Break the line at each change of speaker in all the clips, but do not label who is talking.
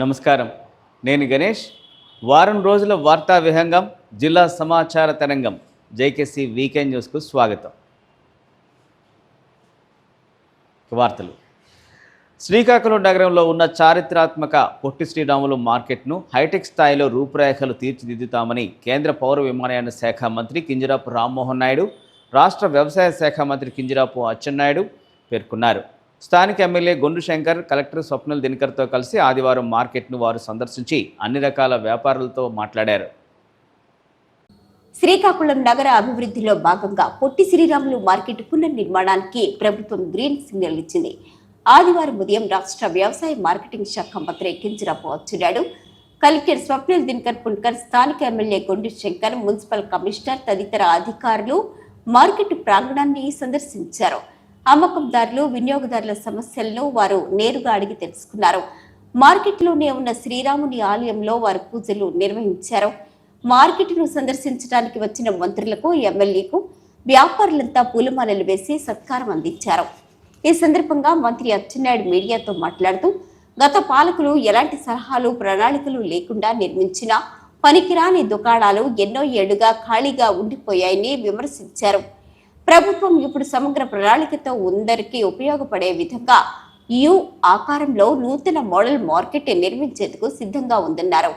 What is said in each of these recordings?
నమస్కారం నేను గణేష్ వారం రోజుల వార్తా విహంగం జిల్లా సమాచార తరంగం జేకేసీ వీకెండ్ న్యూస్కు స్వాగతం వార్తలు శ్రీకాకుళం నగరంలో ఉన్న చారిత్రాత్మక పొట్టి శ్రీరాములు మార్కెట్ను హైటెక్ స్థాయిలో రూపురేఖలు తీర్చిదిద్దుతామని కేంద్ర పౌర విమానయాన శాఖ మంత్రి కింజరాపు రామ్మోహన్ నాయుడు రాష్ట్ర వ్యవసాయ శాఖ మంత్రి కింజరాపు అచ్చెన్నాయుడు పేర్కొన్నారు స్థానిక ఎమ్మెల్యే గొండు శంకర్ కలెక్టర్ స్వప్నల్ దినకర్తో కలిసి ఆదివారం మార్కెట్ను వారు సందర్శించి అన్ని రకాల వ్యాపారులతో మాట్లాడారు
శ్రీకాకుళం నగర అభివృద్ధిలో భాగంగా పొట్టి శ్రీరాములు మార్కెట్ పునర్నిర్మాణానికి ప్రభుత్వం గ్రీన్ సిగ్నల్ ఇచ్చింది ఆదివారం ఉదయం రాష్ట్ర వ్యవసాయ మార్కెటింగ్ శాఖ మంత్రి కింజరాపు వచ్చిన్నాడు కలెక్టర్ స్వప్నల్ దినకర్ పున్కర్ స్థానిక MLA Gondu Shankar municipal commissioner తదితర అధికారులు మార్కెట్ ప్రాంగణాన్ని సందర్శించారు అమ్మకందారులు వినియోగదారుల సమస్యలను వారు నేరుగా అడిగి తెలుసుకున్నారు మార్కెట్లోనే ఉన్న శ్రీరాముని ఆలయంలో వారు పూజలు నిర్వహించారు మార్కెట్ను సందర్శించడానికి వచ్చిన మంత్రులకు ఎమ్మెల్యేకు వ్యాపారులంతా పూలమాలలు వేసి సత్కారం అందించారు ఈ సందర్భంగా మంత్రి అచ్చెన్నాయుడు మీడియాతో మాట్లాడుతూ గత పాలకులు ఎలాంటి సలహాలు ప్రణాళికలు లేకుండా నిర్మించిన పనికిరాని దుకాణాలు ఎన్నో ఏడుగా ఖాళీగా ఉండిపోయాయని విమర్శించారు ప్రభుత్వం ఇప్పుడు సమగ్ర ప్రణాళికతో అందరికీ ఉపయోగపడే విధంగా యు ఆకారంలో నూతన మోడల్ మార్కెట్ నిర్మించేందుకు సిద్ధంగా ఉందన్నారు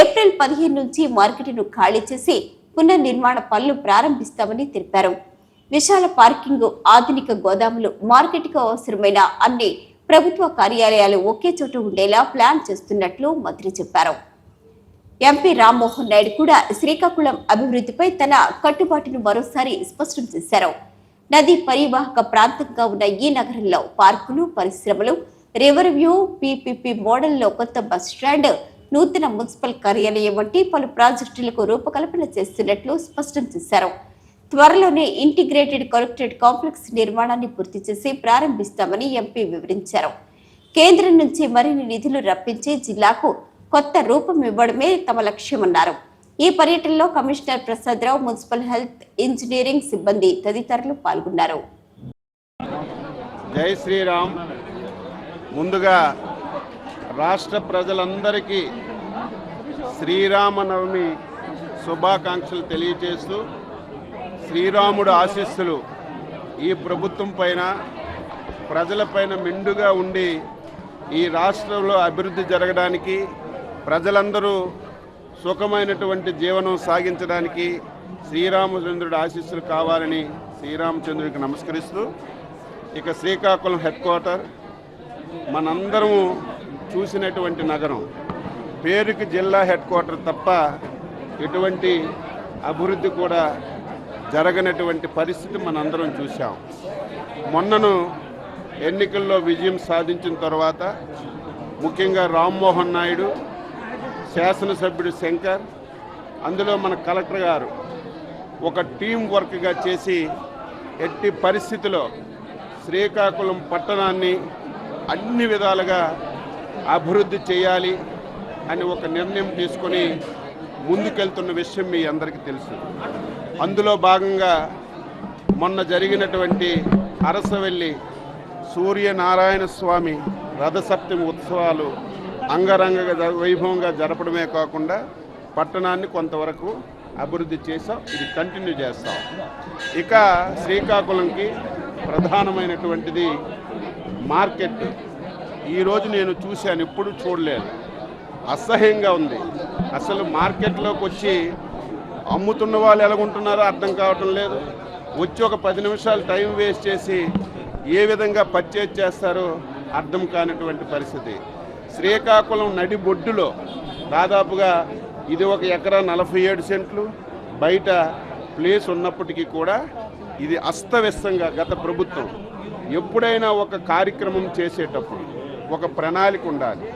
ఏప్రిల్ పదిహేను నుంచి మార్కెట్ను ఖాళీ చేసి పునర్నిర్మాణ పనులు ప్రారంభిస్తామని తెలిపారు విశాల పార్కింగ్ ఆధునిక గోదాములు మార్కెట్కు అవసరమైన అన్ని ప్రభుత్వ కార్యాలయాలు ఒకే చోట ఉండేలా ప్లాన్ చేస్తున్నట్లు మంత్రి చెప్పారు ఎంపీ రామ్మోహన్ నాయుడు కూడా శ్రీకాకుళం అభివృద్ధిపై తన కట్టుబాటును మరోసారి స్పష్టం చేశారు నది పరివాహక ప్రాంతంగా ఉన్న ఈ నగరంలో పార్కులు పరిశ్రమలు రివర్ వ్యూ పీపీపీ మోడల్లో కొత్త బస్ స్టాండ్ నూతన మున్సిపల్ కార్యాలయం వంటి పలు ప్రాజెక్టులకు రూపకల్పన చేస్తున్నట్లు స్పష్టం చేశారు త్వరలోనే ఇంటిగ్రేటెడ్ కలెక్టరేట్ కాంప్లెక్స్ నిర్మాణాన్ని పూర్తి చేసి ప్రారంభిస్తామని ఎంపీ వివరించారు కేంద్రం నుంచి మరిన్ని నిధులు రప్పించి జిల్లాకు కొత్త రూపం ఇవ్వడమే తమ లక్ష్యమన్నారు ఈ పర్యటనలో commissioner Prasad Rao municipal health engineering సిబ్బంది తదితరులు పాల్గొన్నారు
జై శ్రీరామ్ ముందుగా రాష్ట్ర ప్రజలందరికీ శ్రీరామనవమి శుభాకాంక్షలు తెలియజేస్తూ శ్రీరాముడు ఆశీస్సులు ఈ ప్రభుత్వం పైన ప్రజలపైన మెండుగా ఉండి ఈ రాష్ట్రంలో అభివృద్ధి జరగడానికి ప్రజలందరూ సుఖమైనటువంటి జీవనం సాగించడానికి శ్రీరామచంద్రుడి ఆశీస్సులు కావాలని శ్రీరామచంద్రుడికి నమస్కరిస్తూ ఇక శ్రీకాకుళం హెడ్ క్వార్టర్ మనందరము చూసినటువంటి నగరం పేరుకి జిల్లా హెడ్ క్వార్టర్ తప్ప ఎటువంటి అభివృద్ధి కూడా జరగనటువంటి పరిస్థితి మనందరం చూసాం మొన్నను ఎన్నికల్లో విజయం సాధించిన తర్వాత ముఖ్యంగా రామ్మోహన్ నాయుడు శాసనసభ్యుడు శంకర్ అందులో మన కలెక్టర్ గారు ఒక టీం వర్క్గా చేసి ఎట్టి పరిస్థితిలో శ్రీకాకుళం పట్టణాన్ని అన్ని విధాలుగా అభివృద్ధి చేయాలి అని ఒక నిర్ణయం తీసుకొని ముందుకెళ్తున్న విషయం మీ అందరికీ తెలుసు అందులో భాగంగా మొన్న జరిగినటువంటి అరసవెల్లి సూర్యనారాయణ స్వామి రథసప్తమి ఉత్సవాలు అంగరంగ వైభవంగా జరపడమే కాకుండా పట్టణాన్ని కొంతవరకు అభివృద్ధి చేస్తాం ఇది కంటిన్యూ చేస్తాం ఇక శ్రీకాకుళంకి ప్రధానమైనటువంటిది మార్కెట్ ఈరోజు నేను చూశాను ఎప్పుడు చూడలేదు అసహ్యంగా ఉంది అసలు మార్కెట్లోకి వచ్చి అమ్ముతున్న వాళ్ళు ఎలాగుంటున్నారో అర్థం కావటం లేదు వచ్చి ఒక పది నిమిషాలు టైం వేస్ట్ చేసి ఏ విధంగా పర్చేజ్ చేస్తారో అర్థం కానటువంటి పరిస్థితి శ్రీకాకుళం నడి బొడ్డులో దాదాపుగా ఇది ఒక ఎకరా నలభై ఏడు సెంట్లు బయట ప్లేస్ ఉన్నప్పటికీ కూడా ఇది అస్తవ్యస్తంగా గత ప్రభుత్వం ఎప్పుడైనా ఒక కార్యక్రమం చేసేటప్పుడు ఒక ప్రణాళిక ఉండాలి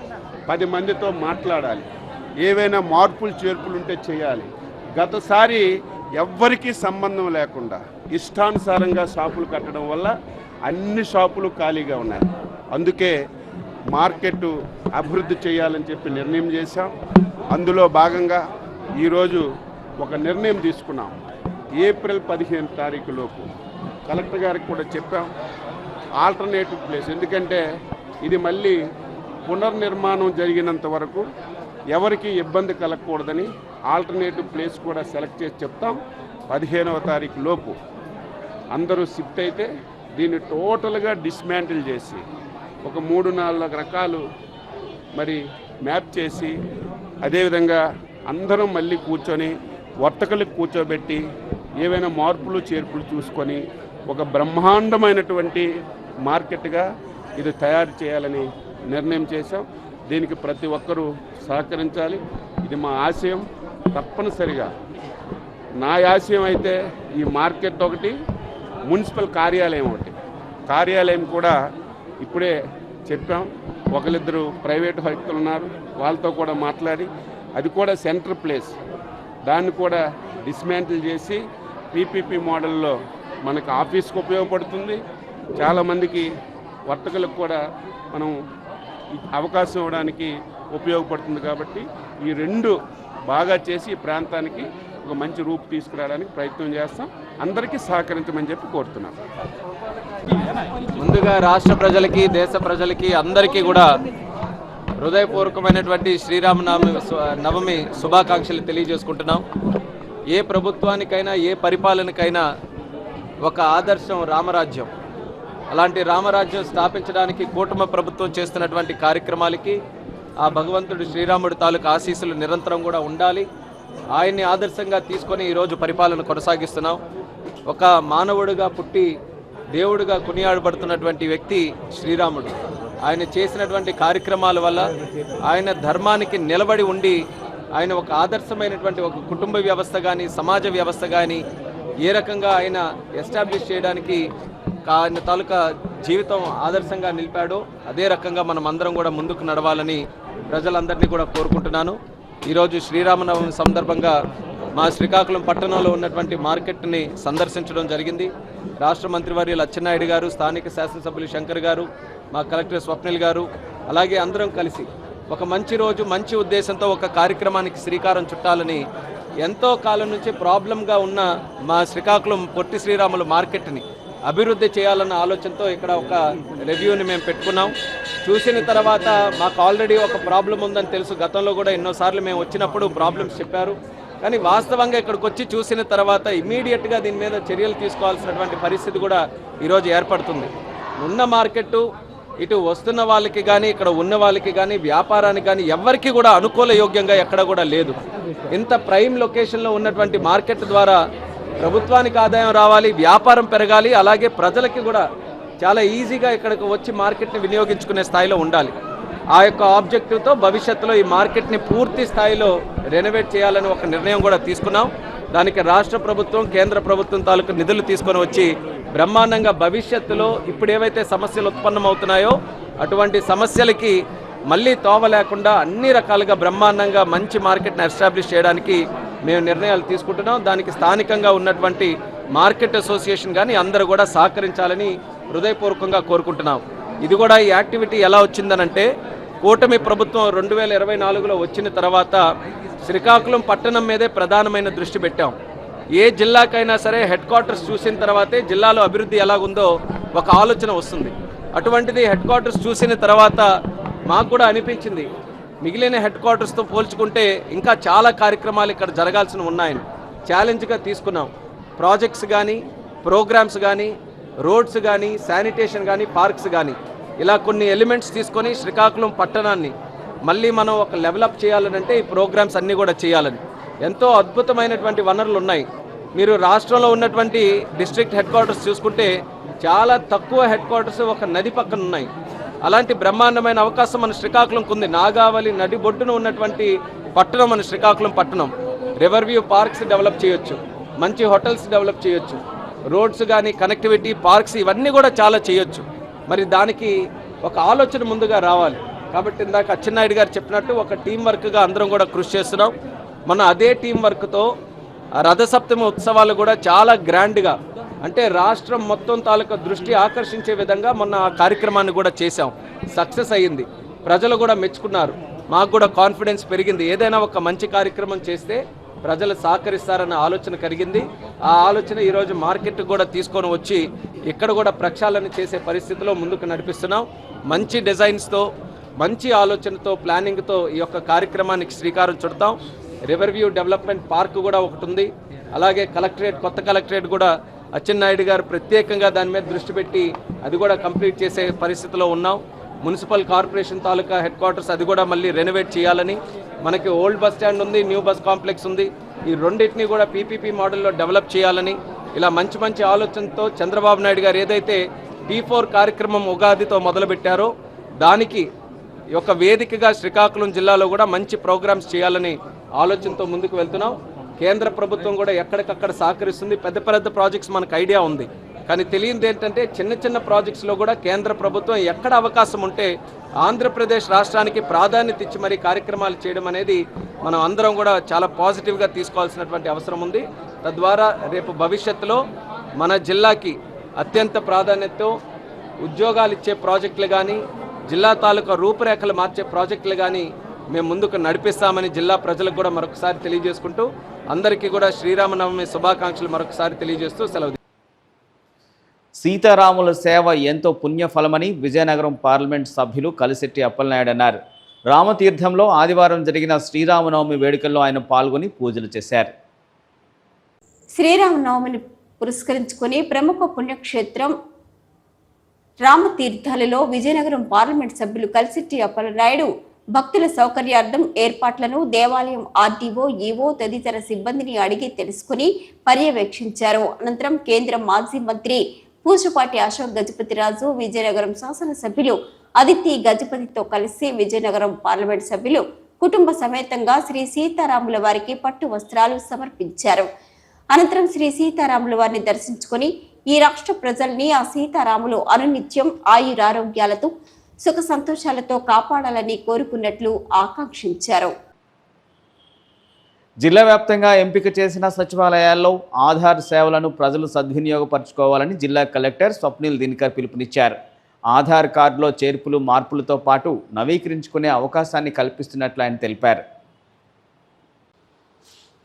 పది మందితో మాట్లాడాలి ఏవైనా మార్పులు చేర్పులు ఉంటే చేయాలి గతసారి ఎవ్వరికీ సంబంధం లేకుండా ఇష్టానుసారంగా షాపులు కట్టడం వల్ల అన్ని షాపులు ఖాళీగా ఉన్నాయి అందుకే మార్కెట్ అభివృద్ధి చేయాలని చెప్పి నిర్ణయం చేశాం అందులో భాగంగా ఈరోజు ఒక నిర్ణయం తీసుకున్నాం ఏప్రిల్ పదిహేను తారీఖులోపు కలెక్టర్ గారికి కూడా చెప్పాం ఆల్టర్నేటివ్ ప్లేస్ ఎందుకంటే ఇది మళ్ళీ పునర్నిర్మాణం జరిగినంత వరకు ఎవరికి ఇబ్బంది కలగకూడదని ఆల్టర్నేటివ్ ప్లేస్ కూడా సెలెక్ట్ చేసి చెప్తాం పదిహేనవ తారీఖు లోపు అందరూ షిఫ్ట్ అయితే దీన్ని టోటల్గా డిస్మాంటిల్ చేసి ఒక మూడు నాలుగు రకాలు మరి మ్యాప్ చేసి అదేవిధంగా అందరం మళ్ళీ కూర్చొని వర్తకులకు కూర్చోబెట్టి ఏవైనా మార్పులు చేర్పులు చూసుకొని ఒక బ్రహ్మాండమైనటువంటి మార్కెట్గా ఇది తయారు చేయాలని నిర్ణయం చేశాం దీనికి ప్రతి ఒక్కరూ సహకరించాలి ఇది మా ఆశయం తప్పనిసరిగా నా ఆశయం అయితే ఈ మార్కెట్ ఒకటి మున్సిపల్ కార్యాలయం ఒకటి కార్యాలయం కూడా ఇప్పుడే చెప్పాం ఒకరిద్దరు ప్రైవేటు వ్యక్తులు ఉన్నారు వాళ్ళతో కూడా మాట్లాడి అది కూడా సెంటర్ ప్లేస్ దాన్ని కూడా డిస్మాంటిల్ చేసి పీపీపీ మోడల్లో మనకు ఆఫీస్కి ఉపయోగపడుతుంది చాలామందికి వర్తకులకు కూడా మనం అవకాశం ఇవ్వడానికి ఉపయోగపడుతుంది కాబట్టి ఈ రెండు బాగా చేసి ప్రాంతానికి ఒక మంచి రూపు తీసుకురావడానికి ప్రయత్నం చేస్తాం అందరికీ సహకరించమని చెప్పి కోరుతున్నాం
ముందుగా రాష్ట్ర ప్రజలకి దేశ ప్రజలకి అందరికీ కూడా హృదయపూర్వకమైనటువంటి శ్రీరామనవమి నవమి శుభాకాంక్షలు తెలియజేసుకుంటున్నాం ఏ ప్రభుత్వానికైనా ఏ పరిపాలనకైనా ఒక ఆదర్శం రామరాజ్యం అలాంటి రామరాజ్యం స్థాపించడానికి కూటమి ప్రభుత్వం చేస్తున్నటువంటి కార్యక్రమాలకి ఆ భగవంతుడు శ్రీరాముడి తాలూకు ఆశీస్సులు నిరంతరం కూడా ఉండాలి ఆయన్ని ఆదర్శంగా తీసుకొని ఈరోజు పరిపాలన కొనసాగిస్తున్నాం ఒక మానవుడిగా పుట్టి దేవుడిగా కొనియాడబడుతున్నటువంటి వ్యక్తి శ్రీరాముడు ఆయన చేసినటువంటి కార్యక్రమాల వల్ల ఆయన ధర్మానికి నిలబడి ఉండి ఆయన ఒక ఆదర్శమైనటువంటి ఒక కుటుంబ వ్యవస్థ కానీ సమాజ వ్యవస్థ కానీ ఏ రకంగా ఆయన ఎస్టాబ్లిష్ చేయడానికి ఆయన తాలూకా జీవితం ఆదర్శంగా నిలిపాడో అదే రకంగా మనం అందరం కూడా ముందుకు నడవాలని ప్రజలందరినీ కూడా కోరుకుంటున్నాను ఈరోజు శ్రీరామనవమి సందర్భంగా మా శ్రీకాకుళం పట్టణంలో ఉన్నటువంటి మార్కెట్ని సందర్శించడం జరిగింది రాష్ట్ర మంత్రివర్యులు అచ్చెన్నాయుడు గారు స్థానిక శాసనసభ్యులు శంకర్ గారు మా కలెక్టర్ స్వప్నిల్ గారు అలాగే అందరం కలిసి ఒక మంచి రోజు మంచి ఉద్దేశంతో ఒక కార్యక్రమానికి శ్రీకారం చుట్టాలని ఎంతో కాలం నుంచి ప్రాబ్లంగా ఉన్న మా శ్రీకాకుళం పొట్టి శ్రీరాములు మార్కెట్ని అభివృద్ధి చేయాలన్న ఆలోచనతో ఇక్కడ ఒక రివ్యూని మేము పెట్టుకున్నాం చూసిన తర్వాత మాకు ఆల్రెడీ ఒక ప్రాబ్లం ఉందని తెలుసు గతంలో కూడా ఎన్నోసార్లు మేము వచ్చినప్పుడు ప్రాబ్లమ్స్ చెప్పారు కానీ వాస్తవంగా ఇక్కడికి వచ్చి చూసిన తర్వాత ఇమీడియట్గా దీని మీద చర్యలు తీసుకోవాల్సినటువంటి పరిస్థితి కూడా ఈరోజు ఏర్పడుతుంది ఉన్న మార్కెట్టు ఇటు వస్తున్న వాళ్ళకి కానీ ఇక్కడ ఉన్న వాళ్ళకి కానీ వ్యాపారానికి కానీ ఎవరికి కూడా అనుకూల యోగ్యంగా ఎక్కడ కూడా లేదు ఇంత ప్రైమ్ లొకేషన్లో ఉన్నటువంటి మార్కెట్ ద్వారా ప్రభుత్వానికి ఆదాయం రావాలి వ్యాపారం పెరగాలి అలాగే ప్రజలకి కూడా చాలా ఈజీగా ఇక్కడికి వచ్చి మార్కెట్ని వినియోగించుకునే స్థాయిలో ఉండాలి ఆ యొక్క ఆబ్జెక్టివ్తో భవిష్యత్తులో ఈ మార్కెట్ని పూర్తి స్థాయిలో రెనోవేట్ చేయాలని ఒక నిర్ణయం కూడా తీసుకున్నాం దానికి రాష్ట్ర ప్రభుత్వం కేంద్ర ప్రభుత్వం తాలూకు నిధులు తీసుకొని వచ్చి బ్రహ్మాండంగా భవిష్యత్తులో ఇప్పుడు ఏవైతే సమస్యలు ఉత్పన్నమవుతున్నాయో అటువంటి సమస్యలకి మళ్ళీ తోవ లేకుండా అన్ని రకాలుగా బ్రహ్మాండంగా మంచి మార్కెట్ని ఎస్టాబ్లిష్ చేయడానికి మేము నిర్ణయాలు తీసుకుంటున్నాం దానికి స్థానికంగా ఉన్నటువంటి మార్కెట్ అసోసియేషన్ కానీ అందరూ కూడా సహకరించాలని హృదయపూర్వకంగా కోరుకుంటున్నాం ఇది కూడా ఈ యాక్టివిటీ ఎలా వచ్చిందనంటే కూటమి ప్రభుత్వం రెండు వేల ఇరవై నాలుగులో వచ్చిన తర్వాత శ్రీకాకుళం పట్టణం మీదే ప్రధానమైన దృష్టి పెట్టాం ఏ జిల్లాకైనా సరే హెడ్ క్వార్టర్స్ చూసిన తర్వాతే జిల్లాలో అభివృద్ధి ఎలాగుందో ఒక ఆలోచన వస్తుంది అటువంటిది హెడ్ క్వార్టర్స్ చూసిన తర్వాత మాకు కూడా అనిపించింది మిగిలిన హెడ్ క్వార్టర్స్తో పోల్చుకుంటే ఇంకా చాలా కార్యక్రమాలు ఇక్కడ జరగాల్సిన ఉన్నాయని ఛాలెంజ్గా తీసుకున్నాం ప్రాజెక్ట్స్ కానీ ప్రోగ్రామ్స్ కానీ రోడ్స్ కానీ శానిటేషన్ కానీ పార్క్స్ కానీ ఇలా కొన్ని ఎలిమెంట్స్ తీసుకొని శ్రీకాకుళం పట్టణాన్ని మళ్ళీ మనం ఒక లెవలప్ చేయాలనంటే ఈ ప్రోగ్రామ్స్ అన్నీ కూడా చేయాలని ఎంతో అద్భుతమైనటువంటి వనరులు ఉన్నాయి మీరు రాష్ట్రంలో ఉన్నటువంటి డిస్ట్రిక్ట్ హెడ్ క్వార్టర్స్ చూసుకుంటే చాలా తక్కువ హెడ్ క్వార్టర్స్ ఒక నది పక్కన ఉన్నాయి అలాంటి బ్రహ్మాండమైన అవకాశం మన శ్రీకాకుళంకి ఉంది నాగావళి నడి బొడ్డున ఉన్నటువంటి పట్టణం మన శ్రీకాకుళం పట్టణం రివర్ వ్యూ పార్క్స్ డెవలప్ చేయొచ్చు మంచి హోటల్స్ డెవలప్ చేయొచ్చు రోడ్స్ కానీ కనెక్టివిటీ పార్క్స్ ఇవన్నీ కూడా చాలా చేయొచ్చు మరి దానికి ఒక ఆలోచన ముందుగా రావాలి కాబట్టి ఇందాక అచ్చెన్నాయుడు గారు చెప్పినట్టు ఒక టీం వర్క్గా అందరం కూడా కృషి చేస్తున్నాం మన అదే టీం వర్క్తో రథసప్తమి ఉత్సవాలు కూడా చాలా గ్రాండ్గా అంటే రాష్ట్రం మొత్తం తాలూకా దృష్టి ఆకర్షించే విధంగా మొన్న ఆ కార్యక్రమాన్ని కూడా చేశాం సక్సెస్ అయ్యింది ప్రజలు కూడా మెచ్చుకున్నారు మాకు కూడా కాన్ఫిడెన్స్ పెరిగింది ఏదైనా ఒక మంచి కార్యక్రమం చేస్తే ప్రజలు సహకరిస్తారన్న ఆలోచన కలిగింది ఆ ఆలోచన ఈరోజు మార్కెట్ కూడా తీసుకొని వచ్చి ఇక్కడ కూడా ప్రక్షాళన చేసే పరిస్థితిలో ముందుకు నడిపిస్తున్నాం మంచి డిజైన్స్తో మంచి ఆలోచనతో ప్లానింగ్తో ఈ యొక్క కార్యక్రమానికి శ్రీకారం చుడతాం రివర్వ్యూ డెవలప్మెంట్ పార్క్ కూడా ఒకటి ఉంది అలాగే కలెక్టరేట్ కొత్త కలెక్టరేట్ కూడా అచ్చెన్నాయుడు గారు ప్రత్యేకంగా దాని మీద దృష్టి పెట్టి అది కూడా కంప్లీట్ చేసే పరిస్థితిలో ఉన్నాం municipal corporation taluka headquarters అది కూడా మళ్ళీ రెనోవేట్ చేయాలని మనకి ఓల్డ్ బస్ స్టాండ్ ఉంది న్యూ బస్ కాంప్లెక్స్ ఉంది ఈ రెండింటిని కూడా పీపీపీ మోడల్లో డెవలప్ చేయాలని ఇలా మంచి మంచి ఆలోచనతో చంద్రబాబు నాయుడు గారు ఏదైతే టీ ఫోర్ కార్యక్రమం ఉగాదితో మొదలుపెట్టారో దానికి ఒక వేదికగా శ్రీకాకుళం జిల్లాలో కూడా మంచి ప్రోగ్రామ్స్ చేయాలని ఆలోచనతో ముందుకు వెళ్తున్నాం కేంద్ర ప్రభుత్వం కూడా ఎక్కడికక్కడ సహకరిస్తుంది పెద్ద పెద్ద ప్రాజెక్ట్స్ మనకు ఐడియా ఉంది కానీ తెలియంది ఏంటంటే చిన్న చిన్న ప్రాజెక్ట్స్లో కూడా కేంద్ర ప్రభుత్వం ఎక్కడ అవకాశం ఉంటే ఆంధ్రప్రదేశ్ రాష్ట్రానికి ప్రాధాన్యత ఇచ్చి మరి కార్యక్రమాలు చేయడం అనేది మనం అందరం కూడా చాలా పాజిటివ్గా తీసుకోవాల్సినటువంటి అవసరం ఉంది తద్వారా రేపు భవిష్యత్తులో మన జిల్లాకి అత్యంత ప్రాధాన్యతతో ఉద్యోగాలు ఇచ్చే ప్రాజెక్టులు కానీ జిల్లా తాలూకా రూపురేఖలు మార్చే ప్రాజెక్టులు కానీ మేము ముందుకు నడిపిస్తామని జిల్లా ప్రజలకు కూడా మరొకసారి తెలియజేసుకుంటూ అందరికీ కూడా శ్రీరామనవమి శుభాకాంక్షలు మరొకసారి తెలియజేస్తూ సెలవు సీతారాముల సేవ ఎంతో పుణ్యఫలమని విజయనగరం పార్లమెంట్ సభ్యులు కలిశెట్టి అప్పలనాయుడు అన్నారు రామతీర్థంలో ఆదివారం జరిగిన శ్రీరామనవమి వేడుకల్లో ఆయన పాల్గొని పూజలు చేశారు
శ్రీరామనవమిని పురస్కరించుకుని ప్రముఖ పుణ్యక్షేత్రం రామతీర్థాలలో విజయనగరం పార్లమెంట్ సభ్యులు కలిశెట్టి అప్పలనాయుడు భక్తుల సౌకర్యార్థం ఏర్పాట్లను దేవాలయం ఆర్డీఓ ఈవో తదితర సిబ్బందిని అడిగి తెలుసుకుని పర్యవేక్షించారు అనంతరం కేంద్ర మాజీ మంత్రి పూసపాటి అశోక్ గజపతిరాజు విజయనగరం శాసనసభ్యులు అదితి గజపతితో కలిసి విజయనగరం పార్లమెంట్ సభ్యులు కుటుంబ సమేతంగా శ్రీ సీతారాముల వారికి పట్టు వస్త్రాలు సమర్పించారు అనంతరం శ్రీ సీతారాముల వారిని దర్శించుకుని ఈ రాష్ట్ర ప్రజల్ని ఆ సీతారాములు అనునిత్యం ఆయురారోగ్యాలతో సుఖ సంతోషాలతో కాపాడాలని కోరుకున్నట్లు ఆకాంక్షించారు
జిల్లా వ్యాప్తంగా ఎంపిక చేసిన సచివాలయాల్లో ఆధార్ సేవలను ప్రజలు సద్వినియోగపరచుకోవాలని జిల్లా కలెక్టర్ స్వప్నిల్ దినకర్ పిలుపునిచ్చారు ఆధార్ కార్డులో చేర్పులు మార్పులతో పాటు నవీకరించుకునే అవకాశాన్ని కల్పిస్తున్నట్లు ఆయన తెలిపారు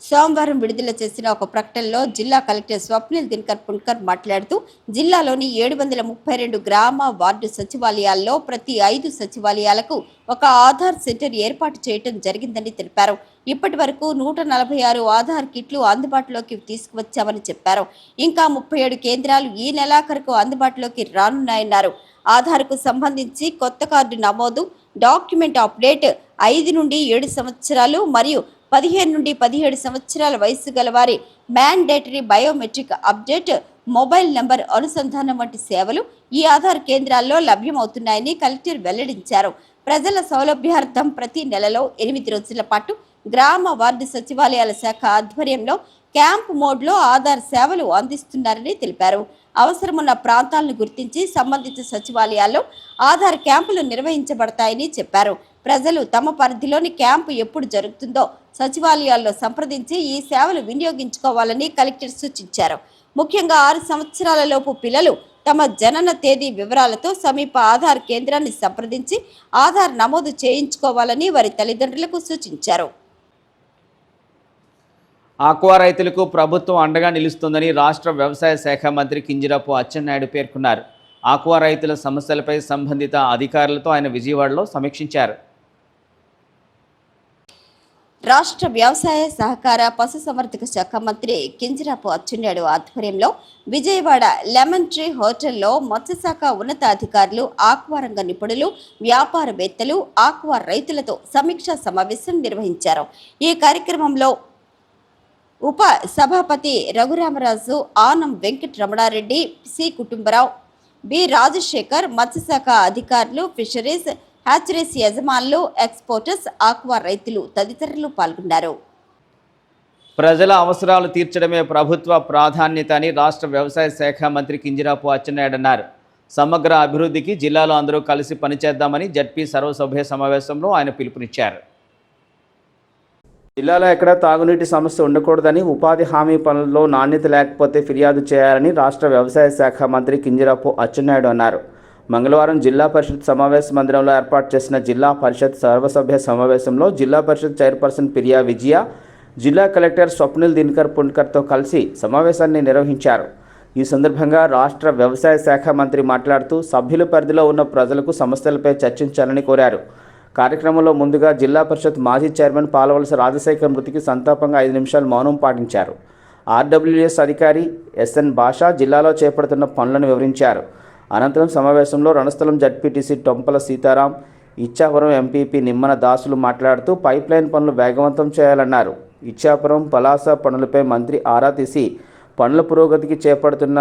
సోమవారం విడుదల చేసిన ఒక ప్రకటనలో జిల్లా కలెక్టర్ స్వప్నిల్ దినకర్ పుణకర్ మాట్లాడుతూ జిల్లాలోని ఏడు వందల ముప్పై రెండు గ్రామ వార్డు సచివాలయాల్లో ప్రతి ఐదు సచివాలయాలకు ఒక ఆధార్ సెంటర్ ఏర్పాటు చేయడం జరిగిందని తెలిపారు ఇప్పటి వరకు నూట నలభై ఆరు ఆధార్ కిట్లు అందుబాటులోకి తీసుకువచ్చామని చెప్పారు ఇంకా ముప్పై ఏడు కేంద్రాలు ఈ నెలాఖరుకు అందుబాటులోకి రానున్నాయన్నారు ఆధార్కు సంబంధించి కొత్త కార్డు నమోదు డాక్యుమెంట్ అప్డేట్ ఐదు నుండి ఏడు సంవత్సరాలు మరియు పదిహేను నుండి పదిహేడు సంవత్సరాల వయస్సు గలవారి mandatory biometric update mobile number అనుసంధానం వంటి సేవలు ఈ ఆధార్ కేంద్రాల్లో లభ్యమవుతున్నాయని కలెక్టర్ వెల్లడించారు ప్రజల సౌలభ్యార్థం ప్రతి నెలలో ఎనిమిది రోజుల పాటు గ్రామ వార్డు సచివాలయాల శాఖ ఆధ్వర్యంలో క్యాంప్ మోడ్లో ఆధార్ సేవలు అందిస్తున్నారని తెలిపారు అవసరమున్న ప్రాంతాలను గుర్తించి సంబంధిత సచివాలయాల్లో ఆధార్ క్యాంపులు నిర్వహించబడతాయని చెప్పారు ప్రజలు తమ పరిధిలోని క్యాంపు ఎప్పుడు జరుగుతుందో సచివాలయాల్లో సంప్రదించి ఈ సేవలు వినియోగించుకోవాలని కలెక్టర్ సూచించారు ముఖ్యంగా ఆరు సంవత్సరాలలోపు పిల్లలు తమ జనన తేదీ వివరాలతో సమీప ఆధార్ కేంద్రాన్ని సంప్రదించి ఆధార్ నమోదు చేయించుకోవాలని వారి తల్లిదండ్రులకు సూచించారు
ఆక్వా రైతులకు ప్రభుత్వం అండగా నిలుస్తుందని రాష్ట్ర వ్యవసాయ శాఖ మంత్రి కింజరాపు అచ్చెన్నాయుడు పేర్కొన్నారు ఆక్వా రైతుల సమస్యలపై సంబంధిత అధికారులతో ఆయన విజయవాడలో సమీక్షించారు
రాష్ట్ర వ్యవసాయ సహకార పశుసంవర్ధక శాఖ మంత్రి కింజరాపు అచ్చెన్నాయుడు ఆధ్వర్యంలో విజయవాడ లెమన్ ట్రీ హోటల్లో మత్స్యశాఖ ఉన్నతాధికారులు ఆక్వారంగ నిపుణులు వ్యాపారవేత్తలు ఆక్వా రైతులతో సమీక్షా సమావేశం నిర్వహించారు ఈ కార్యక్రమంలో ఉప సభాపతి రఘురామరాజు ఆనం వెంకటరమణారెడ్డి సి కుటుంబరావు బి రాజశేఖర్ మత్స్యశాఖ అధికారులు ఫిషరీస్ హ్యాచరీస్ యజమానులు ఎక్స్పోర్టర్స్ ఆక్వా రైతులు తదితరులు పాల్గొన్నారు
ప్రజల అవసరాలు తీర్చడమే ప్రభుత్వ ప్రాధాన్యత అని రాష్ట్ర వ్యవసాయ శాఖ మంత్రి కింజరాపు అచ్చెన్నాయుడు అన్నారు సమగ్ర అభివృద్ధికి జిల్లాలో అందరూ కలిసి పనిచేద్దామని జడ్పీ సర్వసభ్య సమావేశంలో ఆయన పిలుపునిచ్చారు జిల్లాలో ఎక్కడ తాగునీటి సమస్య ఉండకూడదని ఉపాధి హామీ పనుల్లో నాణ్యత లేకపోతే ఫిర్యాదు చేయాలని రాష్ట్ర వ్యవసాయ శాఖ మంత్రి కింజరాపు అచ్చెన్నాయుడు అన్నారు మంగళవారం జిల్లా పరిషత్ సమావేశ మందిరంలో ఏర్పాటు చేసిన జిల్లా పరిషత్ సర్వసభ్య సమావేశంలో జిల్లా పరిషత్ చైర్పర్సన్ ప్రియా విజయ జిల్లా కలెక్టర్ స్వప్నిల్ దినకర్ పుండ్కర్తో కలిసి సమావేశాన్ని నిర్వహించారు ఈ సందర్భంగా రాష్ట్ర వ్యవసాయ శాఖ మంత్రి మాట్లాడుతూ సభ్యుల పరిధిలో ఉన్న ప్రజలకు సమస్యలపై చర్చించాలని కోరారు కార్యక్రమంలో ముందుగా జిల్లా పరిషత్ మాజీ చైర్మన్ పాలవలస రాజశేఖర్ మృతికి సంతాపంగా ఐదు నిమిషాలు మౌనం పాటించారు ఆర్డబ్ల్యూఎస్ అధికారి ఎస్ఎన్ భాషా జిల్లాలో చేపడుతున్న పనులను వివరించారు అనంతరం సమావేశంలో రణస్థలం జడ్పీటీసీ టొంపల సీతారాం ఇచ్చాపురం ఎంపీపీ నిమ్మన దాసులు మాట్లాడుతూ పైప్లైన్ పనులు వేగవంతం చేయాలన్నారు ఇచ్చాపురం పలాస పనులపై మంత్రి ఆరా తీసి పనుల పురోగతికి చేపడుతున్న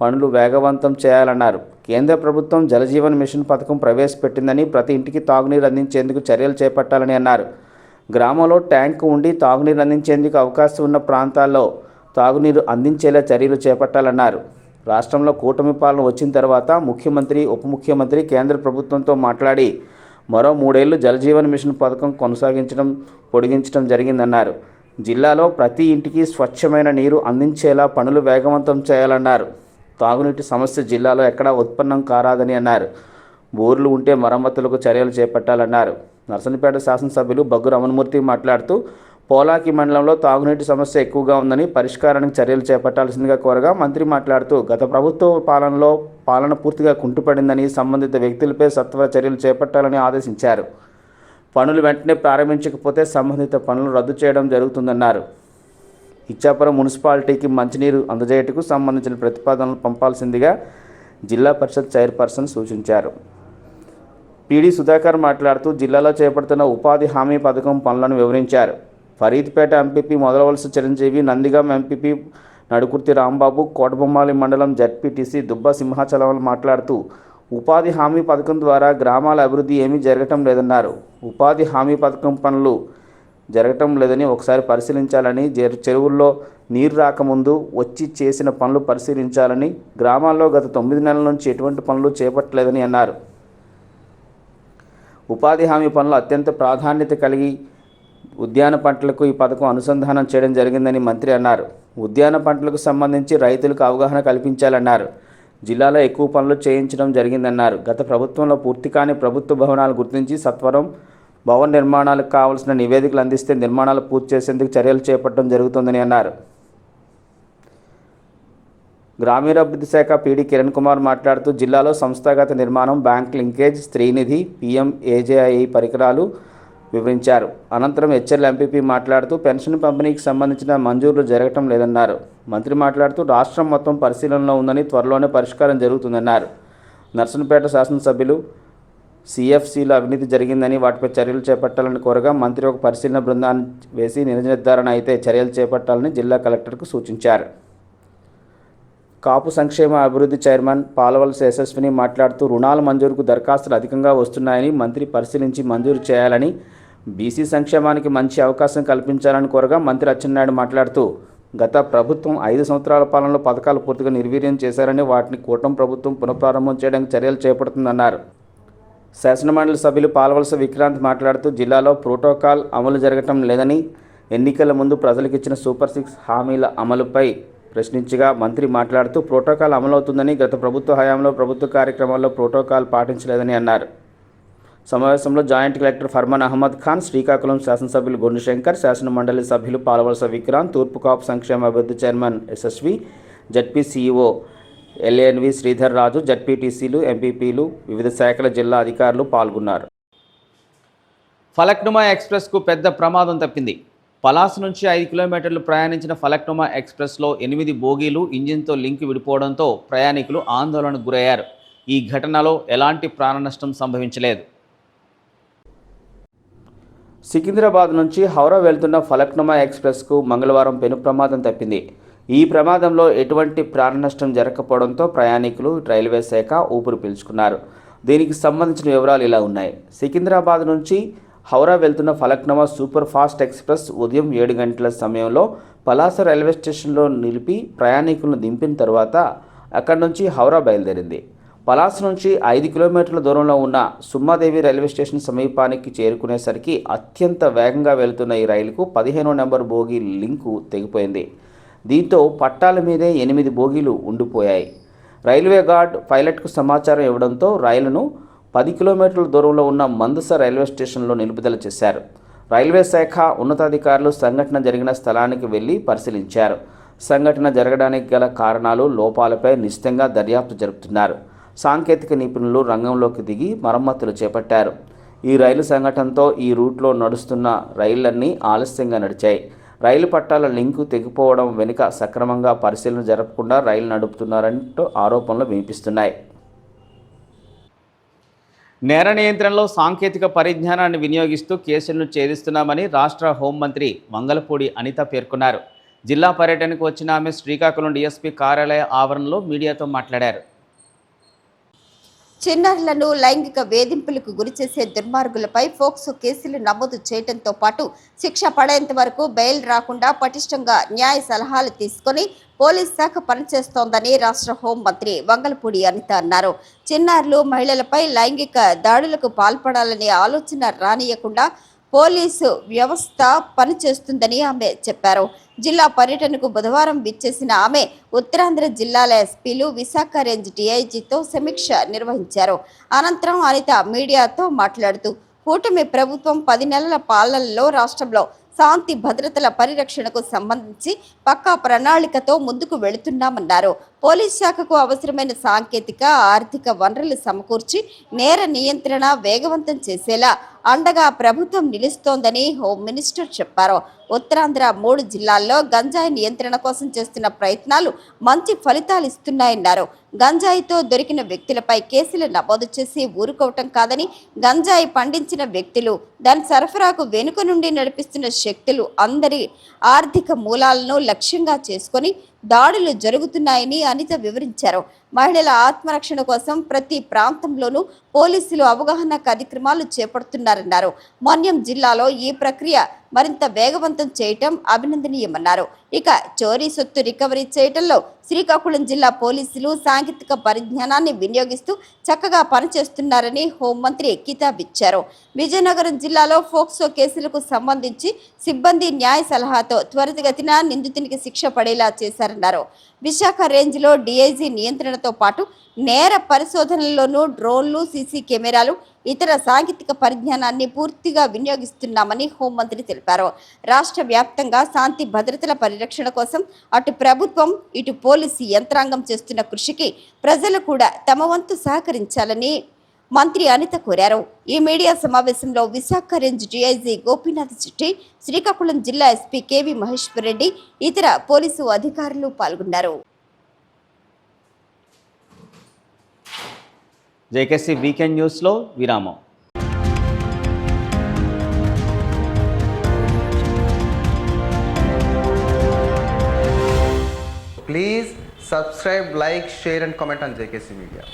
పనులు వేగవంతం చేయాలన్నారు కేంద్ర ప్రభుత్వం జలజీవన్ మిషన్ పథకం ప్రవేశపెట్టిందని ప్రతి ఇంటికి తాగునీరు అందించేందుకు చర్యలు చేపట్టాలని అన్నారు గ్రామంలో ట్యాంకు ఉండి తాగునీరు అందించేందుకు అవకాశం ఉన్న ప్రాంతాల్లో తాగునీరు అందించేలా చర్యలు చేపట్టాలన్నారు రాష్ట్రంలో కూటమి పాలన వచ్చిన తర్వాత ముఖ్యమంత్రి ఉప ముఖ్యమంత్రి కేంద్ర ప్రభుత్వంతో మాట్లాడి మరో మూడేళ్లు జలజీవన్ మిషన్ పథకం కొనసాగించడం పొడిగించడం జరిగిందన్నారు జిల్లాలో ప్రతి ఇంటికి స్వచ్ఛమైన నీరు అందించేలా పనులు వేగవంతం చేయాలన్నారు తాగునీటి సమస్య జిల్లాలో ఎక్కడా ఉత్పన్నం కారాదని అన్నారు బోర్లు ఉంటే మరమ్మతులకు చర్యలు చేపట్టాలన్నారు నర్సన్పేట శాసనసభ్యులు బగ్గు రమణమూర్తి మాట్లాడుతూ పోలాకి మండలంలో తాగునీటి సమస్య ఎక్కువగా ఉందని పరిష్కారానికి చర్యలు చేపట్టాల్సిందిగా కోరగా మంత్రి మాట్లాడుతూ గత ప్రభుత్వ పాలనలో పాలన పూర్తిగా కుంటుపడిందని సంబంధిత వ్యక్తులపై సత్వర చర్యలు చేపట్టాలని ఆదేశించారు పనులు వెంటనే ప్రారంభించకపోతే సంబంధిత పనులు రద్దు చేయడం జరుగుతుందన్నారు ఇచ్చాపురం మున్సిపాలిటీకి మంచినీరు అందజేయటకు సంబంధించిన ప్రతిపాదనలు పంపాల్సిందిగా జిల్లా పరిషత్ చైర్పర్సన్ సూచించారు పీడి సుధాకర్ మాట్లాడుతూ జిల్లాలో చేపడుతున్న ఉపాధి హామీ పథకం పనులను వివరించారు ఫరీద్పేట ఎంపీపీ మొదలవలస చిరంజీవి నందిగాం ఎంపీపీ నడుకుర్తి రాంబాబు కోటబొమ్మాలి మండలం జడ్పీటీసీ దుబ్బ సింహాచలం మాట్లాడుతూ ఉపాధి హామీ పథకం ద్వారా గ్రామాల అభివృద్ధి ఏమీ జరగటం లేదన్నారు ఉపాధి హామీ పథకం పనులు జరగటం లేదని ఒకసారి పరిశీలించాలని చెరువుల్లో నీరు రాకముందు వచ్చి చేసిన పనులు పరిశీలించాలని గ్రామాల్లో గత తొమ్మిది నెలల నుంచి ఎటువంటి పనులు చేపట్టలేదని అన్నారు ఉపాధి హామీ పనులు అత్యంత ప్రాధాన్యత కలిగి ఉద్యాన పంటలకు ఈ పథకం అనుసంధానం చేయడం జరిగిందని మంత్రి అన్నారు ఉద్యాన పంటలకు సంబంధించి రైతులకు అవగాహన కల్పించాలన్నారు జిల్లాలో ఎక్కువ పనులు చేయించడం జరిగిందన్నారు గత ప్రభుత్వంలో పూర్తి కాని ప్రభుత్వ భవనాలు గుర్తించి సత్వరం భవన నిర్మాణాలకు కావాల్సిన నివేదికలు అందిస్తే నిర్మాణాలు పూర్తి చేసేందుకు చర్యలు చేపట్టడం జరుగుతుందని అన్నారు గ్రామీణాభివృద్ధి శాఖ పీడి కిరణ్ కుమార్ మాట్లాడుతూ జిల్లాలో సంస్థాగత నిర్మాణం bank linkage Streenidhi PM AJI పరికరాలు వివరించారు అనంతరం హెచ్ఎల్ ఎంపీపీ మాట్లాడుతూ పెన్షన్ పంపిణీకి సంబంధించిన మంజూరులు జరగటం లేదన్నారు మంత్రి మాట్లాడుతూ రాష్ట్రం మొత్తం పరిశీలనలో ఉందని త్వరలోనే పరిష్కారం జరుగుతుందన్నారు నర్సన్పేట శాసనసభ్యులు సిఎఫ్సిలో అవినీతి జరిగిందని వాటిపై చర్యలు చేపట్టాలని కోరగా మంత్రి ఒక పరిశీలన బృందాన్ని వేసి నిర్ధారణ అయితే చర్యలు చేపట్టాలని జిల్లా కలెక్టర్కు సూచించారు కాపు సంక్షేమ అభివృద్ధి చైర్మన్ పాలవలస యశస్విని మాట్లాడుతూ రుణాల మంజూరుకు దరఖాస్తులు అధికంగా వస్తున్నాయని మంత్రి పరిశీలించి మంజూరు చేయాలని బీసీ సంక్షేమానికి మంచి అవకాశం కల్పించాలని కోరగా మంత్రి అచ్చెన్నాయుడు మాట్లాడుతూ గత ప్రభుత్వం ఐదు సంవత్సరాల పాలనలో పథకాలు పూర్తిగా నిర్వీర్యం చేశారని వాటిని కూటమి ప్రభుత్వం పునఃప్రారంభం చేయడానికి చర్యలు చేపడుతుందన్నారు శాసనమండలి సభ్యులు పాల్వలస విక్రాంత్ మాట్లాడుతూ జిల్లాలో ప్రోటోకాల్ అమలు జరగటం లేదని ఎన్నికల ముందు ప్రజలకు ఇచ్చిన సూపర్ సిక్స్ హామీల అమలుపై ప్రశ్నించగా మంత్రి మాట్లాడుతూ ప్రోటోకాల్ అమలవుతుందని గత ప్రభుత్వ హయాంలో ప్రభుత్వ కార్యక్రమాల్లో ప్రోటోకాల్ పాటించలేదని అన్నారు సమావేశంలో జాయింట్ కలెక్టర్ ఫర్మాన్ అహ్మద్ ఖాన్ శ్రీకాకుళం శాసనసభ్యులు గురుశంకర్ మండలి సభ్యులు పాలవలస విక్రాంత్ తూర్పు కాప్ సంక్షేమ అభివృద్ధి chairman Yashaswi ZP CEO LANV Sridhar Raju జడ్పీటీసీలు ఎంపీపీలు వివిధ శాఖల జిల్లా అధికారులు పాల్గొన్నారు ఫలక్నుమా ఎక్స్ప్రెస్కు పెద్ద ప్రమాదం తప్పింది పలాస నుంచి ఐదు కిలోమీటర్లు ప్రయాణించిన ఫలక్నుమా ఎక్స్ప్రెస్లో ఎనిమిది బోగీలు ఇంజిన్తో లింక్ విడిపోవడంతో ప్రయాణికులు ఆందోళనకు గురయ్యారు ఈ ఘటనలో ఎలాంటి నష్టం సంభవించలేదు సికింద్రాబాద్ నుంచి హౌరా వెళ్తున్న ఫలక్నమా ఎక్స్ప్రెస్కు మంగళవారం పెను ప్రమాదం తప్పింది ఈ ప్రమాదంలో ఎటువంటి ప్రాణ నష్టం జరగకపోవడంతో ప్రయాణికులు రైల్వే శాఖ ఊపిరి పీల్చుకున్నారు దీనికి సంబంధించిన వివరాలు ఇలా ఉన్నాయి సికింద్రాబాద్ నుంచి హౌరా వెళ్తున్న ఫలక్నమా సూపర్ ఫాస్ట్ ఎక్స్ప్రెస్ ఉదయం ఏడు గంటల సమయంలో పలాస రైల్వే స్టేషన్లో నిలిపి ప్రయాణికులను దింపిన తర్వాత అక్కడి నుంచి హౌరా బయలుదేరింది పలాస్ నుంచి ఐదు కిలోమీటర్ల దూరంలో ఉన్న సుమ్మాదేవి రైల్వే స్టేషన్ సమీపానికి చేరుకునేసరికి అత్యంత వేగంగా వెళుతున్న ఈ రైలుకు పదిహేనో నెంబర్ భోగి లింకు తెగిపోయింది దీంతో పట్టాల మీదే ఎనిమిది బోగీలు ఉండిపోయాయి రైల్వే గార్డ్ పైలట్కు సమాచారం ఇవ్వడంతో రైలును పది కిలోమీటర్ల దూరంలో ఉన్న మందస రైల్వే స్టేషన్లో నిలుపుదల చేశారు రైల్వే శాఖ ఉన్నతాధికారులు సంఘటన జరిగిన స్థలానికి వెళ్ళి పరిశీలించారు సంఘటన జరగడానికి గల కారణాలు లోపాలపై నిశ్చితంగా దర్యాప్తు జరుపుతున్నారు సాంకేతిక నిపుణులు రంగంలోకి దిగి మరమ్మతులు చేపట్టారు ఈ రైలు సంఘటనతో ఈ రూట్లో నడుస్తున్న రైళ్లన్నీ ఆలస్యంగా నడిచాయి రైలు పట్టాల లింకు తెగిపోవడం వెనుక సక్రమంగా పరిశీలన జరపకుండా రైలు నడుపుతున్నారంటూ ఆరోపణలు వినిపిస్తున్నాయి నేర నియంత్రణలో సాంకేతిక పరిజ్ఞానాన్ని వినియోగిస్తూ కేసులను ఛేదిస్తున్నామని రాష్ట్ర హోంమంత్రి మంగళపూడి అనిత పేర్కొన్నారు జిల్లా పర్యటనకు వచ్చిన ఆమె శ్రీకాకుళం డిఎస్పీ కార్యాలయ ఆవరణలో మీడియాతో మాట్లాడారు
చిన్నారులను లైంగిక వేధింపులకు గురిచేసే దుర్మార్గులపై ఫోక్సో కేసులు నమోదు చేయడంతో పాటు శిక్ష పడేంత వరకు బెయిల్ రాకుండా పటిష్టంగా న్యాయ సలహాలు తీసుకుని పోలీస్ శాఖ పనిచేస్తోందని రాష్ట్ర హోంమంత్రి వంగలపూడి అనిత అన్నారు చిన్నారులు మహిళలపై లైంగిక దాడులకు పాల్పడాలనే ఆలోచన రానియకుండా పోలీసు వ్యవస్థ పనిచేస్తుందని ఆమె చెప్పారు జిల్లా పర్యటనకు బుధవారం విచ్చేసిన ఆమె ఉత్తరాంధ్ర జిల్లాల ఎస్పీలు విశాఖ రేంజ్ డిఐజీతో సమీక్ష నిర్వహించారు అనంతరం అనిత మీడియాతో మాట్లాడుతూ కూటమి ప్రభుత్వం పది నెలల పాలనలో రాష్ట్రంలో శాంతి భద్రతల పరిరక్షణకు సంబంధించి పక్కా ప్రణాళికతో ముందుకు వెళుతున్నామన్నారు పోలీస్ శాఖకు అవసరమైన సాంకేతిక ఆర్థిక వనరులు సమకూర్చి నేర నియంత్రణ వేగవంతం చేసేలా అండగా ప్రభుత్వం నిలుస్తోందని హోం మినిస్టర్ చెప్పారు ఉత్తరాంధ్ర మూడు జిల్లాల్లో గంజాయి నియంత్రణ కోసం చేస్తున్న ప్రయత్నాలు మంచి ఫలితాలు ఇస్తున్నాయన్నారు గంజాయితో దొరికిన వ్యక్తులపై కేసులు నమోదు చేసి ఊరుకోవటం కాదని గంజాయి పండించిన వ్యక్తులు దాని సరఫరాకు వెనుక నుండి నడిపిస్తున్న శక్తులు అందరి ఆర్థిక మూలాలను లక్ష్యంగా చేసుకొని దాడులు జరుగుతున్నాయని అనిత వివరించారు మహిళల ఆత్మరక్షణ కోసం ప్రతి ప్రాంతంలోనూ పోలీసులు అవగాహన కార్యక్రమాలు చేపడుతున్నారన్నారు మన్యం జిల్లాలో ఈ ప్రక్రియ మరింత వేగవంతం చేయటం అభినందనీయమన్నారు ఇక చోరీ సొత్తు రికవరీ చేయటంలో శ్రీకాకుళం జిల్లా పోలీసులు సాంకేతిక పరిజ్ఞానాన్ని వినియోగిస్తూ చక్కగా పనిచేస్తున్నారని హోంమంత్రి కితాబిచ్చారు విజయనగరం జిల్లాలో ఫోక్సో కేసులకు సంబంధించి సిబ్బంది న్యాయ సలహాతో త్వరితగతిన నిందితునికి శిక్ష పడేలా చేశారన్నారు విశాఖ రేంజ్లో డిఐజీ నియంత్రణతో పాటు నేర పరిశోధనల్లోనూ డ్రోన్లు సీసీ కెమెరాలు ఇతర సాంకేతిక పరిజ్ఞానాన్ని పూర్తిగా వినియోగిస్తున్నామని హోంమంత్రి తెలిపారు రాష్ట్ర వ్యాప్తంగా శాంతి భద్రతల పరిరక్షణ కోసం అటు ప్రభుత్వం ఇటు పోలీసు యంత్రాంగం చేస్తున్న కృషికి ప్రజలు కూడా తమ వంతు సహకరించాలని మంత్రి అనిత కోరారు ఈ మీడియా సమావేశంలో విశాఖ రేంజ్ డిఐజీ గోపీనాథ్ చిట్టి శ్రీకాకుళం జిల్లా ఎస్పీ కేవి మహేశ్వర్ రెడ్డి ఇతర పోలీసు అధికారులు పాల్గొన్నారు
జేకేసీ వీకెండ్ న్యూస్లో విరామం please subscribe like share and comment on JKC media